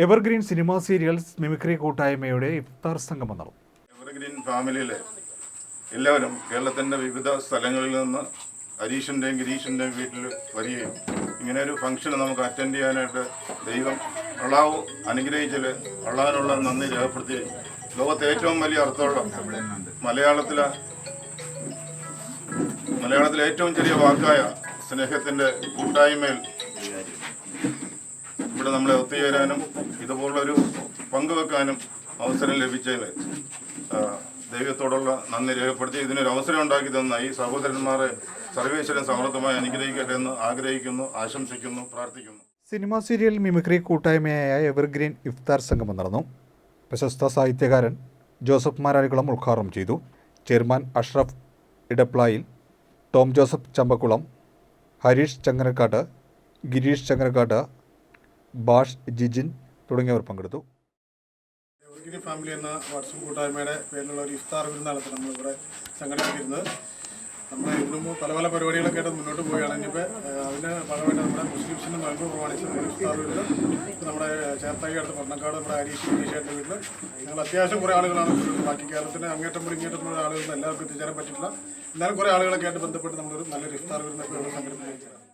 Evergreen cinema serials mimicry കൂട്ടായ്മയുടെ ഇഫ്താർ സംഗമം നടന്നു. എവർഗ്രീൻ ഫാമിലിയിലെ എല്ലാവരും കേരളത്തിന്റെ വിവിധ സ്ഥലങ്ങളിൽ നിന്ന് ഹരീഷിന്റെയും ഗിരീഷിന്റെയും വീട്ടിൽ വരികയും ഇങ്ങനെ ഒരു ഫംഗ്ഷൻ നമുക്ക് അറ്റൻഡ് ചെയ്യാനായിട്ട് ദൈവം അള്ളാവ് അനുഗ്രഹിച്ചതിൽ അള്ളാവിനുള്ള നന്ദി രേഖപ്പെടുത്തി ലോകത്തെ ഏറ്റവും വലിയ അർത്ഥമുള്ള മലയാളത്തിലെ മലയാളത്തിലെ ഏറ്റവും ചെറിയ വാക്കായ സ്നേഹത്തിന്റെ കൂട്ടായ്മയിൽ ഇവിടെ നമ്മളെ ഒത്തുചേരാനും ഇതുപോലുള്ളൊരു പങ്കുവെക്കാനും അവസരം ലഭിച്ചതിൽ ദൈവത്തോടുള്ള നന്ദി രേഖപ്പെടുത്തി. ഇതിനൊരു അവസരം ഉണ്ടാക്കി തന്ന ഈ സഹോദരന്മാരെ സർവേശ്വരൻ സമൃദ്ധമായി അനുഗ്രഹിക്കട്ടെ എന്ന് ആഗ്രഹിക്കുന്നു ആശംസിക്കുന്നു പ്രാർത്ഥിക്കുന്നു. സിനിമ സീരിയൽ മിമിക്രി കൂട്ടായ്മയായ എവർഗ്രീൻ ഇഫ്താർ സംഗമം നടന്നു. പ്രശസ്ത സാഹിത്യകാരൻ ജോസഫ് മാരാരികുളം ഉദ്ഘാടനം ചെയ്തു. Chairman Ashraf Edaplayil Tom Joseph Champakkulam Harish Changanakkattu Girish Changanakkattu Bash Jijin തുടങ്ങിയവർ പങ്കെടുത്തു. ഫാമിലി എന്ന വാട്സപ്പ് കൂട്ടായ്മയുടെ പേരിലുള്ള ഒരു ഇഫ്താർ വിരുന്നാണ് നമ്മളിവിടെ സംഘടിപ്പിക്കുന്നത് നമ്മൾ ഇതിനു പല പല പരിപാടികളൊക്കെ ആയിട്ട് മുന്നോട്ട് പോവുകയാണ്. ഇനിയിപ്പോൾ അതിന് ഭാഗമായിട്ട് നമ്മുടെ മുസ്ലിംസിന് നോയമ്പ് പ്രമാണിച്ച് ഇപ്പോൾ നമ്മുടെ ചേർത്തായി അടുത്ത് പട്ടണക്കാട് നമ്മുടെ ഹരീഷ് ഹരീഷായിട്ട് വീട്ടിൽ ഞങ്ങൾ അത്യാവശ്യം കുറേ ആളുകളാണ്. ബാക്കി കേരളത്തിന് അങ്ങേറ്റം പോലും ഇങ്ങേറ്റം ആളുകളൊന്നും എല്ലാവർക്കും എത്തിച്ചേരാൻ പറ്റില്ല എന്നാലും കുറേ ആളുകളൊക്കെ ആയിട്ട് ബന്ധപ്പെട്ട് നമ്മളൊരു നല്ലൊരു ഇഫ്താർ വിരുന്നൊക്കെ ഇവിടെ സംഘടിപ്പിച്ചിരിക്കുകയാണ്